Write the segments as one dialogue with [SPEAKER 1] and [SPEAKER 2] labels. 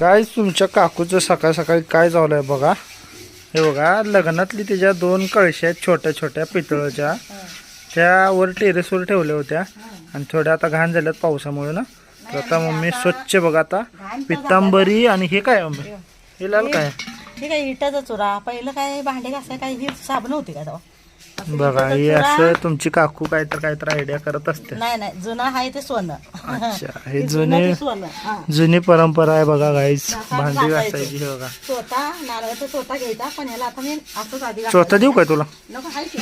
[SPEAKER 1] गाय तुमच्या काकूचं सकाळ सकाळी काय झालं आहे बघा. हे बघा लग्नातली त्याच्या दोन कळश्या आहेत छोट्या छोट्या पितळच्या. त्यावर टेरेसवर ठेवल्या होत्या. आणि थोड्या आता घाण झाल्यात पावसामुळे ना. तर आता मम्मी स्वच्छ बघा आता. पितांबरी आणि हे काय मम्मी? हे लाल काय?
[SPEAKER 2] ठीक आहे इटाचा चुरा. पहिलं काय भांडे घासाय काय ही साबण होती का तेव्हा?
[SPEAKER 1] बघा हे असं तुमची काकू काय तर काय तर आयडिया करत असते.
[SPEAKER 2] नाही नाही जुनं आहे ते सोनं.
[SPEAKER 1] अच्छा हे
[SPEAKER 2] जुनं
[SPEAKER 1] जुने
[SPEAKER 2] ते सोनं हा.
[SPEAKER 1] जुनी परंपरा आहे बघा
[SPEAKER 2] घासा-
[SPEAKER 1] भांडी
[SPEAKER 2] घासायची.
[SPEAKER 1] घासायची हे बघा.
[SPEAKER 2] स्वतः नारळाचा घ्यायचा पण याला आता मी असंच आधी
[SPEAKER 1] देऊ काय तुला?
[SPEAKER 2] नको आहे की.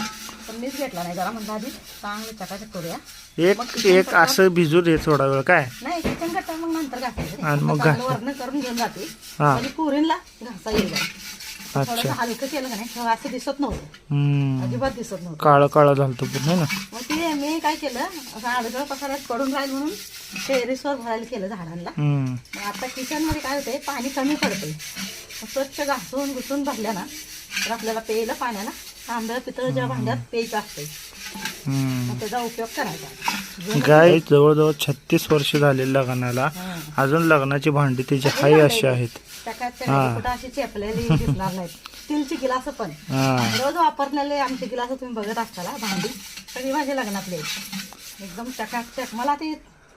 [SPEAKER 2] पण मीच घेतला नाही जरा म्हणलं आधी चांगलं चकाचक करूया.
[SPEAKER 1] एक एक असं भिजू दे थोडा वेळ काय?
[SPEAKER 2] नाही किचन कट्टा मग नंतर घासायचं.
[SPEAKER 1] आणि मग
[SPEAKER 2] आता चांगलं वरण करून घेऊन जाते.
[SPEAKER 1] हा.
[SPEAKER 2] आणि पुरीला घासा येईल. जरा. थोडंसं
[SPEAKER 1] अच्छा.
[SPEAKER 2] हलकं केलं का नाही? तेव्हा असं दिसत नव्हतं.
[SPEAKER 1] हम्म.
[SPEAKER 2] अजिबात दिसत नव्हतं.
[SPEAKER 1] काळं काळं झालं पूर्ण है ना?
[SPEAKER 2] मग ते मी काय केलं? असं आडगळ पसाऱ्यात पडून राहील म्हणून टेरेसवर भरायला केलं झाडांना.
[SPEAKER 1] हम्म.
[SPEAKER 2] मग आता किचनमध्ये काय होतंय? पाणी कमी पडतंय. मग स्वच्छ घासून घुसून भरल्या ना तर आपल्याला प्यायला पाण्याला तांदळ पितळच्या भांड्यात प्यायचं असतंय.
[SPEAKER 1] हम्म.
[SPEAKER 2] मग त्याचा उपयोग करायचा.
[SPEAKER 1] गाय जवळजवळ छत्तीस वर्ष झाले लग्नाला
[SPEAKER 2] हा.
[SPEAKER 1] अजून लग्नाची भांडी त्याची हाय अशी आहेत.
[SPEAKER 2] चकाचक
[SPEAKER 1] हा.
[SPEAKER 2] कुठं अशी चेपलेली दिसणार नाहीत. स्टीलची गिलास पण.
[SPEAKER 1] हा.
[SPEAKER 2] रोज वापरलेले आमचे गिलास तुम्ही बघत भांडी. सगळी लग्नातले एकदम चकाचक मला ती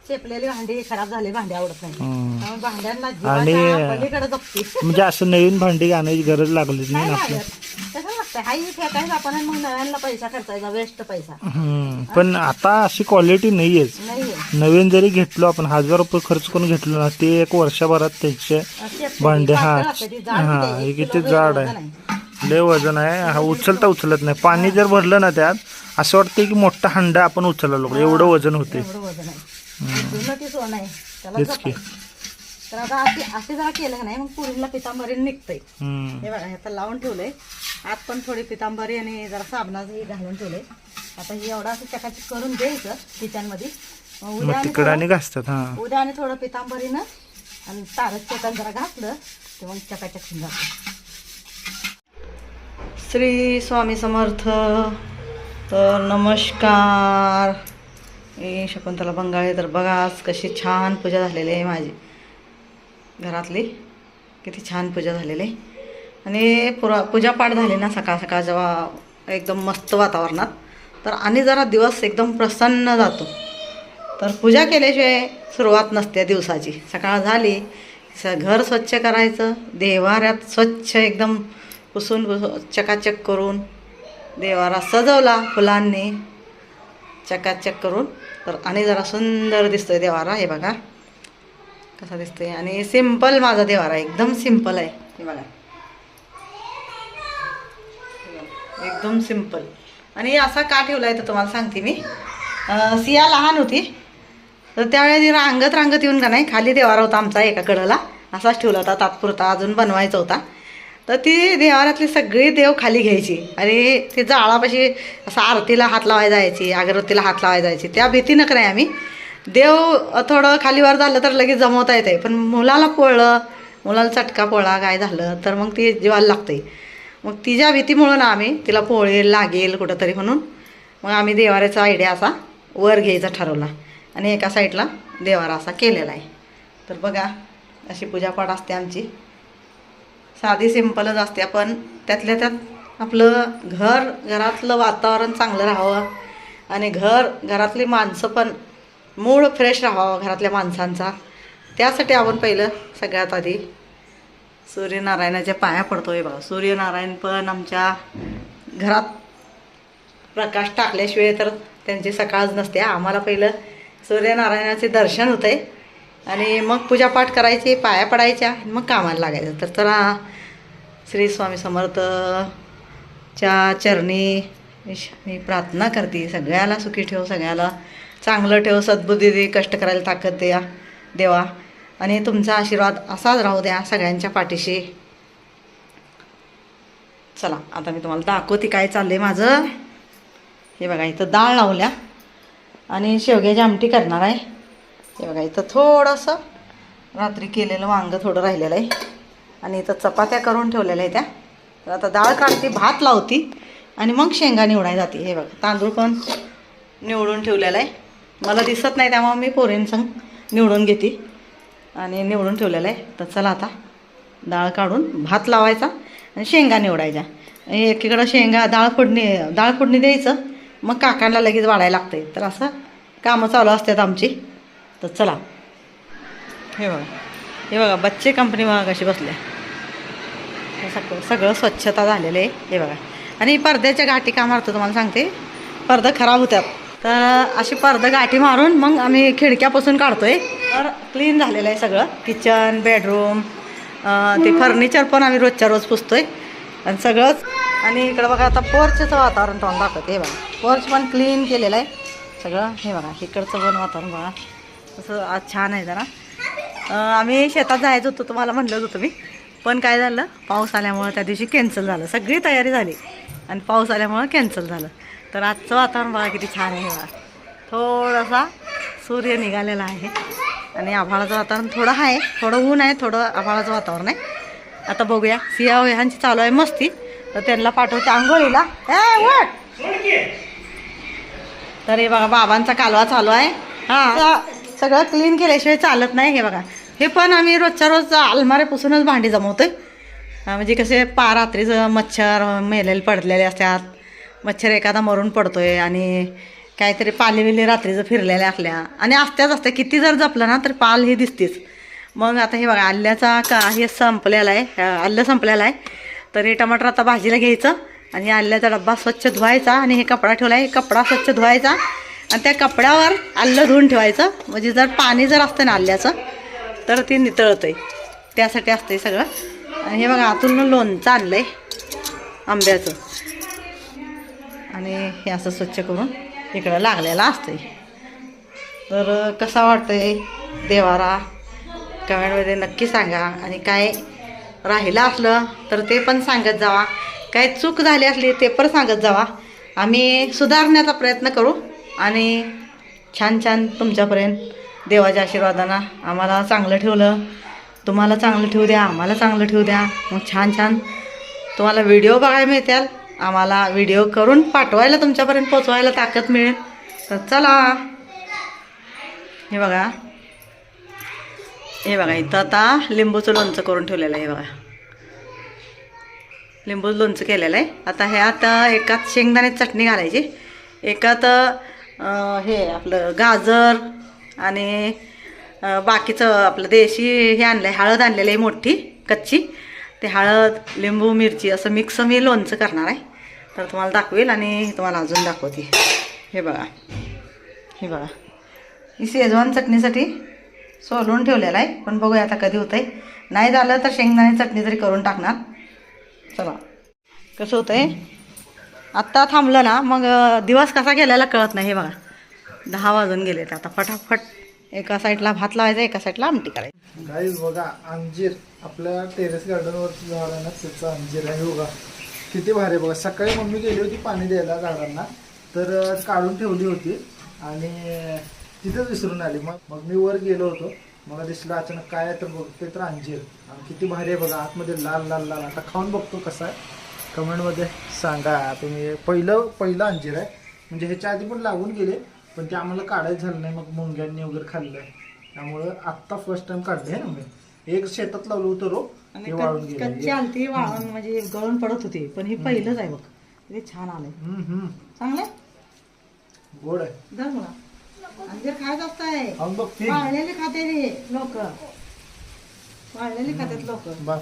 [SPEAKER 2] चेपलेली भांडी खराब झाली भांडी आवडत नाही.
[SPEAKER 1] हम्म.
[SPEAKER 2] त्यामुळे भांड्यांना
[SPEAKER 1] आणि-
[SPEAKER 2] जीवाच्या पलीकडे जपते.
[SPEAKER 1] म्हणजे असं नवीन भांडी आणायची गरज लागलीच नाही
[SPEAKER 2] काय
[SPEAKER 1] ना आपल्या
[SPEAKER 2] लागत. कसं हाही फेकायचं आपण आणि मग नव्याला पैसा खर्चायचा वेस्ट पैसा
[SPEAKER 1] हम्म. पण आता अशी क्वालिटी नाहीयेच
[SPEAKER 2] नाहीये
[SPEAKER 1] नवीन जरी घेतलो आपण हजार रुपये खर्च करून घेतलो ना ते एक वर्षभरात त्याचे भांडे, हा.
[SPEAKER 2] पातळ असते ती, जाड
[SPEAKER 1] हा, हे
[SPEAKER 2] एक
[SPEAKER 1] किती
[SPEAKER 2] किलो
[SPEAKER 1] जाड
[SPEAKER 2] वजन
[SPEAKER 1] आहे. लय वजन आहे हा उचलता उचलत नाही पाणी जर भरलं ना त्यात असं वाटतं की मोठा हंडा आपण उचलला लोक एवढं वजन होते
[SPEAKER 2] एवढं वजन आहे जुनं ते सोनं आहे त्याला
[SPEAKER 1] तेच
[SPEAKER 2] जपाय.
[SPEAKER 1] की.
[SPEAKER 2] तर आता असे असे जरा केलं नाही मग पुरीला पितांबरी निघतंय
[SPEAKER 1] हम्म.
[SPEAKER 2] हे बघा हे आता लावून ठेवलंय आत पण थोडी पितांबरी आणि जरा साबणाचं हे घालून ठेवलंय. आता हे एवढं असं चकाचक करून द्यायचं किचनमध्ये. मग उद्या आणि
[SPEAKER 1] घासतात हा.
[SPEAKER 2] थोडं- उद्या आणि थोडं पितांबरीनं आणि तारक चटण जरा घातलं ते मग चकाचक जातं. श्री स्वामी समर्थ तर नमस्कार. मी शकुंतला बंगाळे तर बघा आज कशी छान पूजा झालेली आहे माझी. घरातली किती छान पूजा झालेली आहे. आणि पुरा पूजापाठ झाली ना सकाळ सकाळ जेव्हा एकदम मस्त वातावरणात तर आणि जरा दिवस एकदम प्रसन्न जातो. तर पूजा केल्याशिवाय सुरुवात नसते दिवसाची. सकाळ झाली स घर स्वच्छ करायचं देवाऱ्यात स्वच्छ एकदम पुसून पुसून चकाचक करून देवारा सजवला फुलांनी चकाचक करून. तर आणि जरा सुंदर दिसतोय देवारा हे बघा. कसा दिसतोय? आणि सिंपल माझा देवारा एकदम सिंपल आहे. हे बघा. एकदम सिंपल आणि असा का ठेवला आहे तर तुम्हाला सांगते मी. सिया लहान होती. तर त्यावेळी रांगत रांगत येऊन का नाही खाली देवारा होता आमचा एका कडेला असाच ठेवला होता तात्पुरता अजून बनवायचा होता. तर ती देवारातली सगळी देव खाली घ्यायची. आणि ती जाळापाशी असं आरतीला हात लावायला जायची अगरबत्तीला हात लावायला जायची. त्या भीतीनं का नाही आम्ही देव थोडं खालीवर झालं तर लगेच जमवता येते पण मुलाला पोळलं मुलाला चटका पोळा काय झालं तर मग ती जीवाला लागते मग तिच्या भीतीमुळं ना आम्ही तिला पोळेल लागेल कुठंतरी म्हणून मग आम्ही देवाऱ्याचा आयडिया असा वर घ्यायचा ठरवला. आणि एका साईडला देवारा असा केलेला आहे. तर बघा अशी पूजापाठ असते आमची. साधी सिंपलच असते पण त्यातल्या त्यात आपलं घर घरातलं वातावरण चांगलं राहावं आणि घर घरातली माणसं पण मूड फ्रेश राहावं घरातल्या माणसांचा. त्यासाठी आपण पहिलं सगळ्यात आधी सूर्यनारायणाच्या पाया पडतोय बघा. सूर्यनारायण पण आमच्या घरात प्रकाश टाकल्याशिवाय तर त्यांची सकाळच नसते. आम्हाला पहिलं सूर्यनारायणाचे दर्शन होते आणि मग पूजापाठ करायची पाया पडायच्या मग कामाला लागायचं. तर चला श्री स्वामी समर्थच्या चरणी मी- मी प्रार्थना करते. सगळ्याला सुखी ठेव सगळ्याला चांगलं ठेव. सद्बुद्धी दे कष्ट करायला ताकद द्या. देवा आणि तुमचा आशीर्वाद असाच राहू द्या सगळ्यांच्या पाठीशी. चला आता मी तुम्हाला दाखवते काय चाललंय माझं. हे बघा इथं डाळ लावल्या आणि शेवग्याची आमटी करणार आहे. हे बघा इथं थोडंसं रात्री केलेलं वांगं थोडं राहिलेलं आहे. आणि इथं चपात्या करून ठेवलेल्या आहे त्या. तर आता डाळ काढते भात लावती आणि मग शेंगा निवडाय जाते. हे बघा तांदूळ पण निवडून ठेवलेला आहे. मला दिसत नाही त्यामुळे मी पोरींसंग निवडून घेते. आणि निवडून ठेवलेलं आहे. तर चला आता डाळ काढून भात लावायचा आणि शेंगा निवडायच्या. एकीकडं शेंगा डाळ फोडणी डाळ फोडणी द्यायचं. मग काकांना लगेच वाढायला लागते तर असं कामं चालू असतात आमची. तर चला. हे बघा. हे बघा बच्चे कंपनी बघा कशी बसल्या हे सगळं सगळं स्वच्छता झालेलं आहे. हे बघा. आणि पडद्याच्या गाठी का मारतो तुम्हाला सांगते. पडदं खराब होतात तर अशी पडदं गाठी मारून मग आम्ही खिडक्यापासून काढतोय. तर क्लीन झालेलं आहे सगळं. किचन बेडरूम ते फर्निचर पण आम्ही रोजच्या रोज पुसतोय. आणि सगळंच. आणि इकडं बघा आता पोर्चचं वातावरण तोंड दाखवते हे बघा. पोर्च पण क्लीन केलेलं आहे. सगळं हे बघा इकडचं पण वातावरण बघा. तसं आज छान आहे जरा. आम्ही शेतात जायचं होतं तुम्हाला म्हणलं होतं मी. पण काय झालं? पाऊस आल्यामुळं त्या दिवशी कॅन्सल झालं. सगळी तयारी झाली. आणि पाऊस आल्यामुळं कॅन्सल झालं. तर आजचं वातावरण बघा किती छान आहे बघा. थोडासा सूर्य निघालेला आहे आणि आभाळाचं वातावरण थोडं आहे थोडं ऊन आहे थोडं आभाळाचं वातावरण आहे. आता बघूया सिया ह्यांची चालू आहे मस्ती. तर त्यांना पाठवते आंघोळीला. तर हे बघा बाबांचा कालवा चालू आहे. हा सगळं क्लीन केल्याशिवाय चालत नाही हे बघा. हे पण आम्ही रोजच्या रोज अलमारे पुसूनच भांडी जमवतोय. म्हणजे कसे पा रात्रीचं मच्छर मेलेले पडलेले असतात. मच्छर एखादा मरून पडतोय आणि काहीतरी पाली बिली रात्रीचं फिरलेल्या असल्या. आणि असत्याच असत्या. किती जर जपलं ना तर पाल ही दिसतेच मग आता हे बघा आल्याचा का हे संपलेला आहे. अं, आलं आहे. तर हे टमाटर आता भाजीला घ्यायचं. आणि आल्याचा डब्बा स्वच्छ धुवायचा आणि हे कपडा ठेवला आहे कपडा स्वच्छ धुवायचा आणि त्या कपड्यावर आलं धुवून ठेवायचं. म्हणजे जर पाणी जर असतं ना आल्याचं तर ते नितळतं आहे त्यासाठी असतं आहे सगळं. आणि हे बघा आतून लोणचं आणलं आहे आंब्याचं. आणि हे असं स्वच्छ करून इकडं लागलेलं असतंय. तर कसा वाटतंय देवारा? कमेंटमध्ये नक्की सांगा. आणि काय राहिलं असलं तर ते पण सांगत जावा. काय चूक झाली असली ते पण सांगत जावा. आम्ही सुधारण्याचा प्रयत्न करू आणि छान छान तुमच्यापर्यंत देवाच्या आशीर्वादानं आम्हाला चांगलं ठेवलं. तुम्हाला चांगलं ठेवू द्या आम्हाला चांगलं ठेवू द्या. मग छान छान तुम्हाला व्हिडिओ बघायला मिळतील. आम्हाला व्हिडिओ करून पाठवायला तुमच्यापर्यंत पोचवायला ताकद मिळेल. तर चला. हे बघा. हे बघा इथं आता लिंबूचं लोणचं करून ठेवलेलं आहे हे बघा. लिंबूचं लोणचं केलेलं आहे. आता हे आता एकात शेंगदाण्याची चटणी घालायची. एकात हे आपलं गाजर आणि बाकीचं आपलं देशी हे आणलं आहे हळद आणलेलं आहे मोठी कच्ची. ते हळद लिंबू मिरची असं मिक्स मी लोणचं करणार आहे. तर तुम्हाला दाखवेल आणि तुम्हाला अजून दाखवते. हे बघा. हे बघा. ही शेजवान चटणीसाठी सोलून ठेवलेला आहे. पण बघूया आता कधी होतंय. नाही झालं तर शेंगदाणे चटणी तरी करून टाकणार. चला. कसं होतंय? आत्ता थांबलं ना मग दिवस कसा गेलेला कळत नाही हे बघा. दहा वाजून गेले आता. फटाफट. एका साईडला भात लावायचा एका साईडला आमटी करायची.
[SPEAKER 1] गाईज बघा अंजीर. आपल्या टेरेस गार्डनवर झाड आहे ना त्याचं अंजीर आहे बघा. किती भारी आहे बघा. सकाळी मम्मी गेली होती पाणी द्यायला झाडांना. तर काढून ठेवली होती. आणि तिथेच तिथंच विसरून आली. मग मग मी वर गेलो होतो. मला दिसलं अचानक काय तर बघते तर अंजीर. आणि किती भारी आहे बघा. आतमध्ये लाल लाल लाल. आता खाऊन बघतो कसा आहे. कमेंटमध्ये सांगा. तुम्ही पहिलं पहिलं अंजीर आहे. म्हणजे ह्याच्या आधी पण लागून गेले. पण ते आम्हाला काढायचं झालं नाही मग मुंग्यांनी वगैरे खाल्लंय. त्यामुळं आत्ता फर्स्ट टाइम काढले आहे ना मी. एक शेतात लावलं होतं रो
[SPEAKER 2] आणि
[SPEAKER 1] ते वाळून
[SPEAKER 2] कच्ची
[SPEAKER 1] गेले
[SPEAKER 2] आलती वाळून म्हणजे गळून पडत होती पण हे पहिलंच आहे बघ. ते छान आलंय.
[SPEAKER 1] हम्म हम्म.
[SPEAKER 2] चांगलं
[SPEAKER 1] गोड आहे.
[SPEAKER 2] जर मला अंजीर खायचं असतंय
[SPEAKER 1] खाऊन बघ ठीक
[SPEAKER 2] वाळलेले खाते रे लोक. वाळलेले खातात लोक.
[SPEAKER 1] बघ